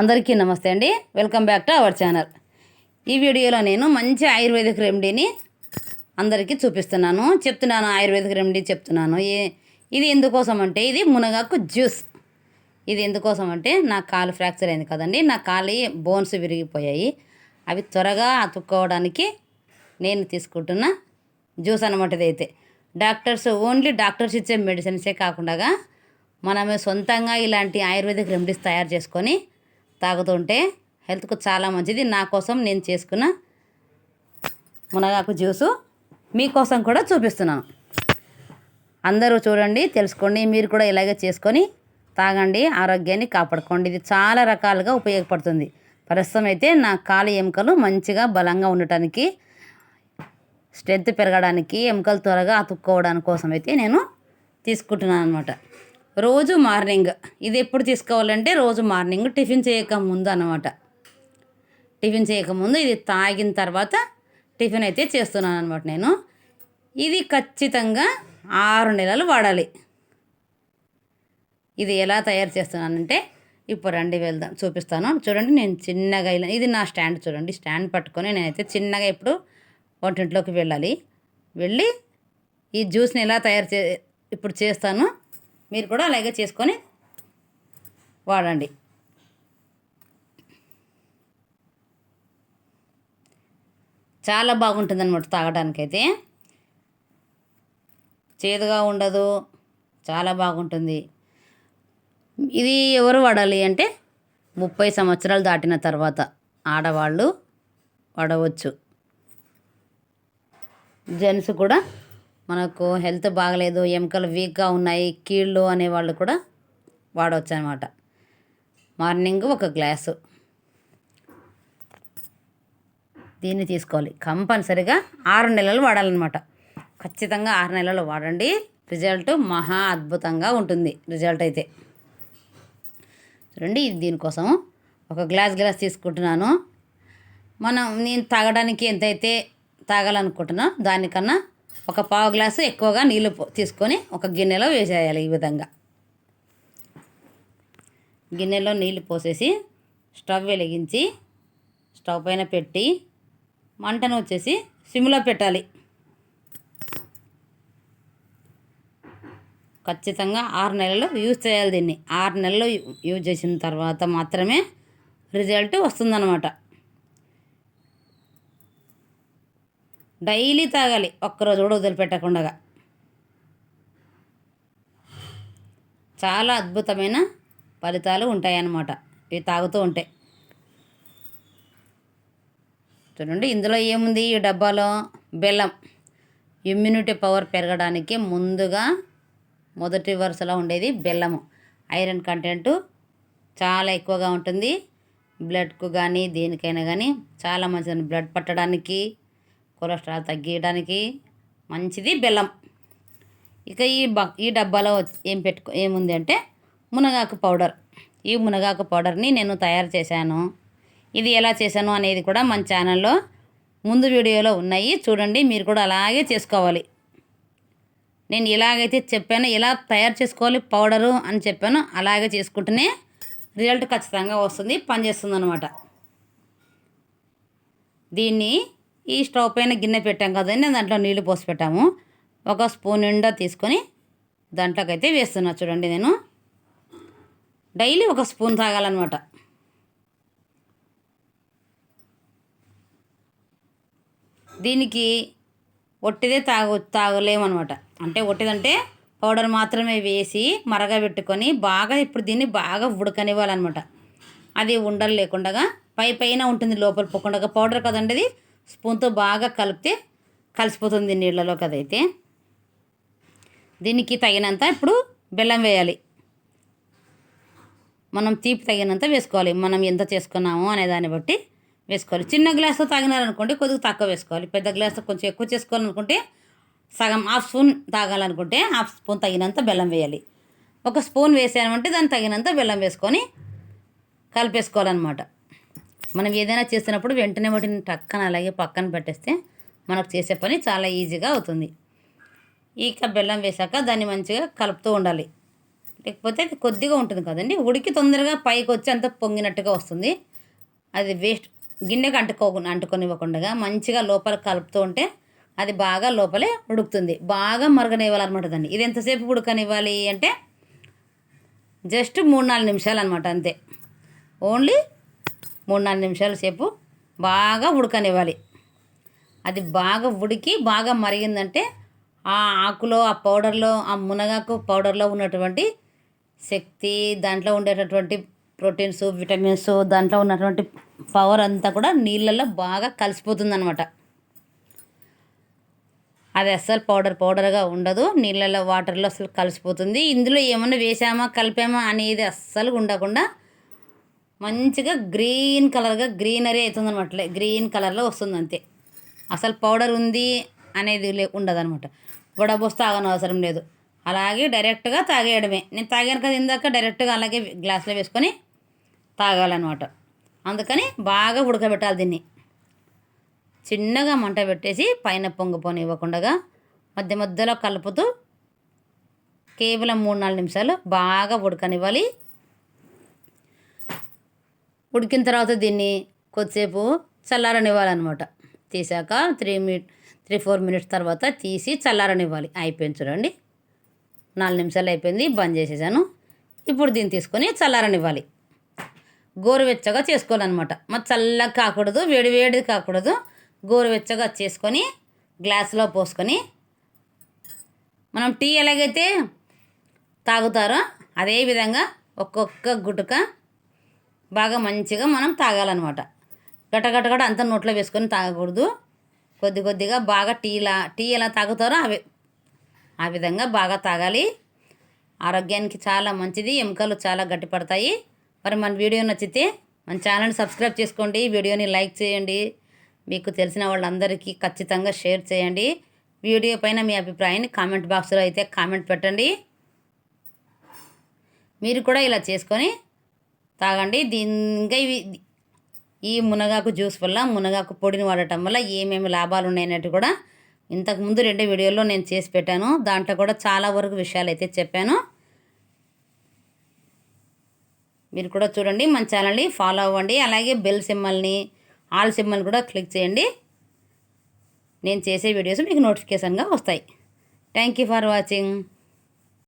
అందరికీ నమస్తే అండి. Welcome back to our channel ఈ వీడియోలో నేను మంచి ఆయుర్వేదిక్ రెమెడీని అందరికీ చూపిస్తున్నాను. చెప్తున్నాను ఆయుర్వేదిక్ రెమెడీ చెప్తున్నాను. ఇది ఎందుకోసం అంటే ఇది మునగాకు జ్యూస్. ఇది ఎందుకోసం అంటే నా కాలు ఫ్రాక్చర్ అయింది కదండి. నా కాలు బోన్స్ విరిగిపోయాయి. అవి త్వరగా అతుక్కోవడానికి నేను తీసుకుంటున్న జ్యూస్ అనమాట ఇదైతే డాక్టర్స్ ఓన్లీ డాక్టర్స్ ఇచ్చే మెడిసిన్సే కాకుండా మనమే సొంతంగా ఇలాంటి ఆయుర్వేదిక్ రెమెడీస్ తయారు చేసుకొని తాగుతుంటే హెల్త్కు చాలా మంచిది. నా కోసం నేను చేసుకున్న మునగాకు జ్యూసు మీకోసం కూడా చూపిస్తున్నాను. అందరూ చూడండి తెలుసుకోండి. మీరు కూడా ఇలాగే చేసుకొని తాగండి. ఆరోగ్యాన్ని కాపాడుకోండి. ఇది చాలా రకాలుగా ఉపయోగపడుతుంది. ప్రస్తుతం అయితే నా కాలు ఎముకలు మంచిగా బలంగా ఉండటానికి స్ట్రెంత్ పెరగడానికి ఎముకలు త్వరగా అతుక్కోవడానికి కోసం అయితే నేను తీసుకుంటున్నాను అనమాట రోజు మార్నింగ్. ఇది ఎప్పుడు తీసుకోవాలంటే రోజు మార్నింగ్ టిఫిన్ చేయక ముందు అనమాట టిఫిన్ చేయకముందు ఇది తాగిన తర్వాత టిఫిన్ అయితే చేస్తున్నాను అనమాట నేను. ఇది ఖచ్చితంగా ఆరు నెలలు వాడాలి. ఇది ఎలా తయారు చేస్తున్నానంటే ఇప్పుడు రండి వెళ్దాం చూపిస్తాను. చూడండి నేను చిన్నగా ఇలా ఇది నా స్టాండ్ చూడండి స్టాండ్ పట్టుకొని నేనైతే చిన్నగా ఇప్పుడు వంటింట్లోకి వెళ్ళాలి. వెళ్ళి ఈ జ్యూస్ని ఎలా తయారు చే ఇప్పుడు చేస్తాను. మీరు కూడా అలాగే చేసుకొని వాడండి. చాలా బాగుంటుంది అనమాట తాగడానికైతే. చేదుగా ఉండదు. చాలా బాగుంటుంది. ఇది ఎవరు వాడాలి అంటే ముప్పై సంవత్సరాలు దాటిన తర్వాత ఆడవాళ్ళు వాడవచ్చు. జెంట్స్ కూడా మనకు హెల్త్ బాగలేదు ఎముకలు వీక్గా ఉన్నాయి కీళ్ళు అనేవాళ్ళు కూడా వాడవచ్చు అనమాట మార్నింగ్ ఒక గ్లాసు. దీన్ని తీసుకోవాలి. కంపల్సరిగా ఆరు నెలలు వాడాలన్నమాట. ఖచ్చితంగా ఆరు నెలలు వాడండి. రిజల్ట్ మహా అద్భుతంగా ఉంటుంది. రిజల్ట్ అయితే. చూడండి దీనికోసం ఒక గ్లాస్ గ్లాస్ తీసుకుంటున్నాను. మనం నేను తాగడానికి ఎంతైతే తాగాలనుకుంటున్నా దానికన్నా ఒక పావు గ్లాసు ఎక్కువగా నీళ్ళు తీసుకొని ఒక గిన్నెలో వేసేయాలి ఈ విధంగా. గిన్నెలో నీళ్ళు పోసేసి స్టవ్ వెలిగించి స్టవ్ పైన పెట్టి మంటను వచ్చేసి సిమ్లో పెట్టాలి. ఖచ్చితంగా ఆరు నెలలు యూజ్ చేయాలి దీన్ని. ఆరు నెలలు యూజ్ చేసిన తర్వాత మాత్రమే రిజల్ట్ వస్తుందన్నమాట. డైలీ తాగాలి. ఒక్కరోజు కూడా వదిలిపెట్టకుండా చాలా అద్భుతమైన ఫలితాలు ఉంటాయన్నమాట. ఇవి తాగుతూ ఉంటే. చూడండి ఇందులో ఏముంది? ఈ డబ్బాలో బెల్లం. ఇమ్యూనిటీ పవర్ పెరగడానికి ముందుగా మొదటి వరుసలో ఉండేది బెల్లము. ఐరన్ కంటెంట్ చాలా ఎక్కువగా ఉంటుంది. బ్లడ్కు కానీ దేనికైనా కానీ చాలా మంచిది బ్లడ్ పట్టడానికి కొలెస్ట్రాల్ తగ్గించడానికి మంచిది బెల్లం. ఇక ఈ బ ఈ డబ్బాలో ఏం పెట్టుకో ఏముంది అంటే మునగాకు పౌడర్. ఈ మునగాకు పౌడర్ని నేను తయారు చేశాను. ఇది ఎలా చేశాను అనేది కూడా మన ఛానల్లో ముందు వీడియోలో ఉన్నాయి. చూడండి మీరు కూడా అలాగే చేసుకోవాలి. నేను ఎలాగైతే చెప్పానో ఎలా తయారు చేసుకోవాలి పౌడరు అని చెప్పానో. అలాగే చేసుకుంటేనే రిజల్ట్ ఖచ్చితంగా వస్తుంది పనిచేస్తుంది అనమాట దీన్ని ఈ స్టవ్ పైన గిన్నె పెట్టాం కదండి దాంట్లో నీళ్ళు పోసి పెట్టాము. ఒక స్పూన్ నిండా తీసుకొని దాంట్లోకి అయితే వేస్తున్నా చూడండి నేను. డైలీ ఒక స్పూన్ తాగాలన్నమాట. దీనికి ఒట్టిదే తాగ తాగలేమన్నమాట. అంటే ఒట్టిదంటే పౌడర్ మాత్రమే వేసి మరగబెట్టుకొని బాగా ఇప్పుడు దీన్ని బాగా ఉడకనివ్వాలన్నమాట. అది ఉండలు లేకుండా పై పైన ఉంటుంది లోపల పోకుండా పౌడర్ కదండి అది. స్పూన్తో బాగా కలిపితే కలిసిపోతుంది నీళ్ళలోకి అదైతే దీనికి తగినంత ఇప్పుడు బెల్లం వేయాలి. మనం తీపి తగినంత వేసుకోవాలి. మనం ఎంత చేసుకున్నాము అనే దాన్ని బట్టి వేసుకోవాలి. చిన్న గ్లాస్తో తాగినారనుకోండి కొద్దిగా తక్కువ వేసుకోవాలి. పెద్ద గ్లాస్తో కొంచెం ఎక్కువ చేసుకోవాలనుకుంటే సగం హాఫ్ స్పూన్ తాగాలనుకుంటే హాఫ్ స్పూన్ తగినంత బెల్లం వేయాలి. ఒక స్పూన్ వేసామంటే దాన్ని తగినంత బెల్లం వేసుకొని కలిపేసుకోవాలన్నమాట. మనం ఏదైనా చేసినప్పుడు వెంటనే వాటిని టక్కన అలాగే పక్కన పెట్టేస్తే మనకు చేసే పని చాలా ఈజీగా అవుతుంది. ఇక బెల్లం వేసాక దాన్ని మంచిగా కలుపుతూ ఉండాలి. లేకపోతే అది కొద్దిగా ఉంటుంది కదండి. ఉడికి తొందరగా పైకి వచ్చి అంత పొంగినట్టుగా వస్తుంది. అది వేస్ట్ గిన్నెకి అంటుకో అంటుకొనివ్వకుండా మంచిగా లోపల కలుపుతూ ఉంటే అది బాగా లోపలే ఉడుకుతుంది. బాగా మరగనివ్వాలన్నమాట దాన్ని. ఇది ఎంతసేపు ఉడకనివ్వాలి అంటే జస్ట్ మూడు నాలుగు నిమిషాలు అనమాట అంతే. ఓన్లీ మూడు నాలుగు నిమిషాల సేపు బాగా ఉడకనివ్వాలి. అది బాగా ఉడికి బాగా మరిగిందంటే ఆ ఆకులో ఆ పౌడర్లో ఆ మునగాకు పౌడర్లో ఉన్నటువంటి శక్తి దాంట్లో ఉండేటటువంటి ప్రోటీన్స్ విటమిన్స్ దాంట్లో ఉన్నటువంటి పవర్ అంతా కూడా నీళ్ళల్లో బాగా కలిసిపోతుందనమాట అది అస్సలు పౌడర్ పౌడర్గా ఉండదు నీళ్ళలో వాటర్లో అసలు కలిసిపోతుంది. ఇందులో ఏమైనా వేసామా కలిపామా అనేది అస్సలు ఉండకుండా మంచిగా గ్రీన్ కలర్గా గ్రీనరీ అవుతుంది అనమాట గ్రీన్ కలర్లో వస్తుంది అంతే. అసలు పౌడర్ ఉంది అనేది లే ఉండదు అనమాట వడబోసి తాగని అవసరం లేదు. అలాగే డైరెక్ట్గా తాగేయడమే. నేను తాగాను కదా ఇందాక డైరెక్ట్గా అలాగే గ్లాస్లో వేసుకొని తాగాలన్నమాట. అందుకని బాగా ఉడకబెట్టాలి దీన్ని. చిన్నగా మంట పెట్టేసి పైన పొంగిపోని ఇవ్వకుండా మధ్య మధ్యలో కలుపుతూ కేవలం మూడు నాలుగు నిమిషాలు బాగా ఉడకనివ్వాలి. ఉడికిన తర్వాత దీన్ని కొద్దిసేపు చల్లారనివ్వాలన్నమాట. తీసాక three minute three four minutes తర్వాత తీసి చల్లారనివ్వాలి. అయిపోయింది చూడండి. నాలుగు నిమిషాలు అయిపోయింది బంద్ చేసేసాను. ఇప్పుడు దీన్ని తీసుకొని చల్లారనివ్వాలి. గోరువెచ్చగా చేసుకోవాలన్నమాట. మరి చల్లగా కాకూడదు వేడి వేడి కాకూడదు. గోరువెచ్చగా చేసుకొని గ్లాస్లో పోసుకొని మనం టీ ఎలాగైతే తాగుతారో అదే విధంగా ఒక్కొక్క గుటుక బాగా మంచిగా మనం తాగాలన్నమాట. గటగట కూడా అంత నోట్లో వేసుకొని తాగకూడదు. కొద్ది కొద్దిగా బాగా టీలా టీ ఎలా తాగుతారో అవి ఆ విధంగా బాగా తాగాలి. ఆరోగ్యానికి చాలా మంచిది ఎముకలు చాలా గట్టిపడతాయి మరి మన వీడియో నచ్చితే మన ఛానల్ని సబ్స్క్రైబ్ చేసుకోండి వీడియోని లైక్ చేయండి. మీకు తెలిసిన వాళ్ళందరికీ ఖచ్చితంగా షేర్ చేయండి. వీడియో పైన మీ అభిప్రాయాన్ని కామెంట్ బాక్స్లో అయితే కామెంట్ పెట్టండి. మీరు కూడా ఇలా చేసుకొని తాగండి. దీని ఇంకా ఇవి ఈ మునగాకు జ్యూస్ వల్ల మునగాకు పొడిని వాడటం వల్ల ఏమేమి లాభాలు ఉన్నాయన్నట్టు కూడా ఇంతకుముందు రెండు వీడియోల్లో నేను చేసి పెట్టాను. దాంట్లో కూడా చాలా వరకు విషయాలు అయితే చెప్పాను. మీరు కూడా చూడండి మన ఛానల్ని ఫాలో అవ్వండి. అలాగే బెల్ సిమ్మల్ని ఆల్ సిమ్మల్ని కూడా క్లిక్ చేయండి. నేను చేసే వీడియోస్ మీకు నోటిఫికేషన్గా వస్తాయి. Thank you for watching.